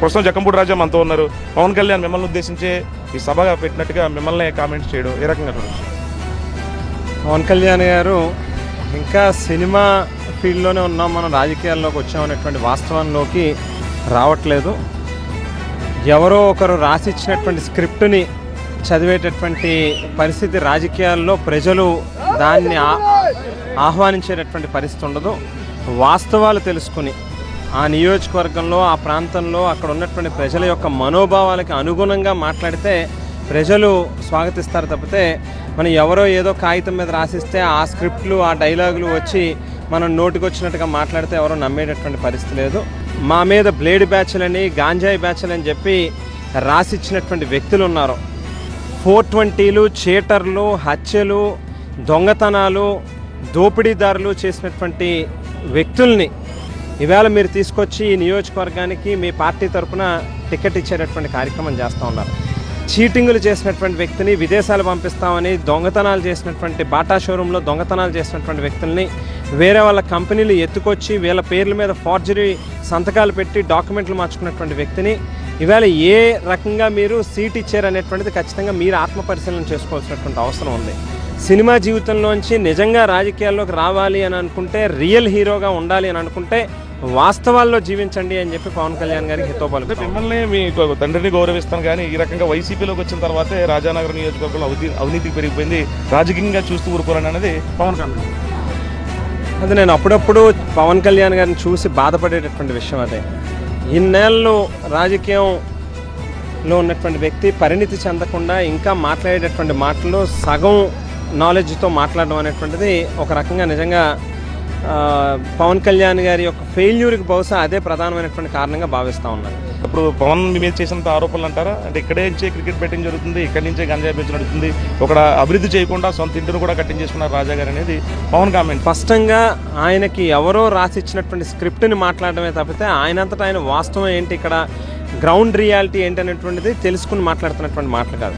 ప్రస్తుతం జక్కంపూడి రాజా మనతో ఉన్నారు. పవన్ కళ్యాణ్ మిమ్మల్ని ఉద్దేశించే ఈ సభగా పెట్టినట్టుగా మిమ్మల్ని కామెంట్స్ చేయడం ఏ రకంగా పవన్ కళ్యాణ్ గారు ఇంకా సినిమా ఫీల్డ్లోనే ఉన్నాం మనం రాజకీయాల్లోకి వచ్చామనేటువంటి వాస్తవంలోకి రావట్లేదు. ఎవరో ఒకరు రాసిచ్చినటువంటి స్క్రిప్ట్ని చదివేటటువంటి పరిస్థితి రాజకీయాల్లో ప్రజలు దాన్ని ఆ- ఆహ్వానించేటటువంటి పరిస్థితి ఉండదు. వాస్తవాలు తెలుసుకుని ఆ నియోజకవర్గంలో ఆ ప్రాంతంలో అక్కడ ఉన్నటువంటి ప్రజల యొక్క మనోభావాలకి అనుగుణంగా మాట్లాడితే ప్రజలు స్వాగతిస్తారు తప్పితే మనం ఎవరో ఏదో కాగితం మీద రాసిస్తే ఆ స్క్రిప్ట్లు ఆ డైలాగులు వచ్చి మనం నోటికొచ్చినట్టుగా మాట్లాడితే ఎవరో నమ్మేటటువంటి పరిస్థితి లేదు. మా మీద బ్లేడ్ బ్యాచ్లని గాంజాయి బ్యాచ్లని చెప్పి రాసిచ్చినటువంటి వ్యక్తులు ఉన్నారు. ఫోర్ ట్వంటీలు చీటర్లు హత్యలు దొంగతనాలు దోపిడీదారులు చేసినటువంటి వ్యక్తుల్ని ఇవాళ మీరు తీసుకొచ్చి ఈ నియోజకవర్గానికి మీ పార్టీ తరపున టికెట్ ఇచ్చేటటువంటి కార్యక్రమం చేస్తూ ఉన్నారు. చీటింగులు చేసినటువంటి వ్యక్తిని విదేశాలు పంపిస్తామని దొంగతనాలు చేసినటువంటి బాటా షోరూంలో దొంగతనాలు చేసినటువంటి వ్యక్తుల్ని వేరే వాళ్ళ కంపెనీలు ఎత్తుకొచ్చి వీళ్ళ పేర్ల మీద ఫార్జరీ సంతకాలు పెట్టి డాక్యుమెంట్లు మార్చుకున్నటువంటి వ్యక్తిని ఇవాళ ఏ రకంగా మీరు సీట్ ఇచ్చారనేటువంటిది ఖచ్చితంగా మీరు ఆత్మ పరిశీలన చేసుకోవాల్సినటువంటి అవసరం ఉంది. సినిమా జీవితంలోంచి నిజంగా రాజకీయాల్లోకి రావాలి అని అనుకుంటే రియల్ హీరోగా ఉండాలి అని అనుకుంటే వాస్తవాల్లో జీవించండి అని చెప్పి పవన్ కళ్యాణ్ గారికి హితో అంటే పలుకుతాం మిమ్మల్ని మీ తండ్రిని గౌరవిస్తాను కానీ ఈ రకంగా వైసీపీలోకి వచ్చిన తర్వాతే రాజానగర్ నియోజకవర్గంలో అవినీతి పెరిగిపోయింది. రాజకీయంగా చూస్తూ ఊరుకోరని అనేది పవన్ కళ్యాణ్ అది నేను అప్పుడప్పుడు పవన్ కళ్యాణ్ గారిని చూసి బాధపడేటటువంటి విషయం అదే. ఇన్నేళ్ళు రాజకీయంలో ఉన్నటువంటి వ్యక్తి పరిణితి చెందకుండా ఇంకా మాట్లాడేటటువంటి మాటలు సగం నాలెడ్జ్తో మాట్లాడడం అనేటువంటిది ఒక రకంగా నిజంగా పవన్ కళ్యాణ్ గారి యొక్క ఫెయిల్యూర్కి బహుశా అదే ప్రధానమైనటువంటి కారణంగా భావిస్తూ ఉన్నాను. ఇప్పుడు పవన్ మీద చేసినంత ఆరోపణలు అంటారా? అంటే ఇక్కడే నుంచే క్రికెట్ బెట్టింగ్ జరుగుతుంది ఇక్కడి నుంచే గంజాయి బెంచ్ నడుస్తుంది ఒక అభివృద్ధి చేయకుండా సొంత ఇంటిని కూడా కట్టించేసుకున్నారు రాజా గారు అనేది పవన్ కామెంట్. స్పష్టంగా ఆయనకి ఎవరో రాసిచ్చినటువంటి స్క్రిప్ట్ని మాట్లాడడమే తప్పితే ఆయనంతటా ఆయన వాస్తవం ఏంటి ఇక్కడ గ్రౌండ్ రియాలిటీ ఏంటి అనేటువంటిది తెలుసుకుని మాట్లాడుతున్నటువంటి మాటలు కాదు.